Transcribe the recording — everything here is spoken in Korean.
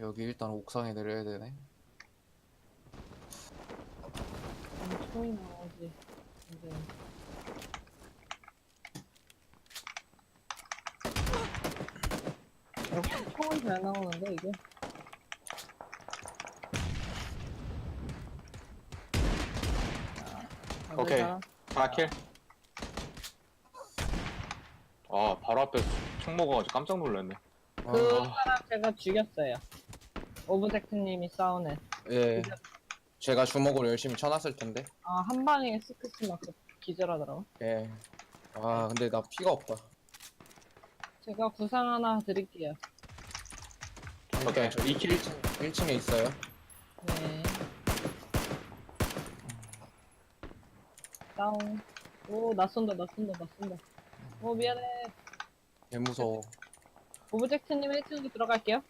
여기 일단 옥상에 내려야 되네. 음, 총이 나오지. 이제. 역시 총은 잘 나오는데 이게. 아, 오케이. 다들 4킬. 아, 바로 앞에 총 먹어가지고 깜짝 놀랐네. 아, 그 사람 제가 죽였어요. 오브젝트님이 싸우네. 예. 제가 주먹으로 열심히 쳐놨을 텐데. 아, 한 방에 스크스 맞고 기절하더라고. 예. 아, 근데 나 피가 없다. 제가 구상 하나 드릴게요. 오케이. 저 2킬 1층, 1층에 있어요. 네. 다운. 오, 쏜다, 나 쏜다. 오, 미안해. 개 무서워. 오브젝트님 1층으로 들어갈게요.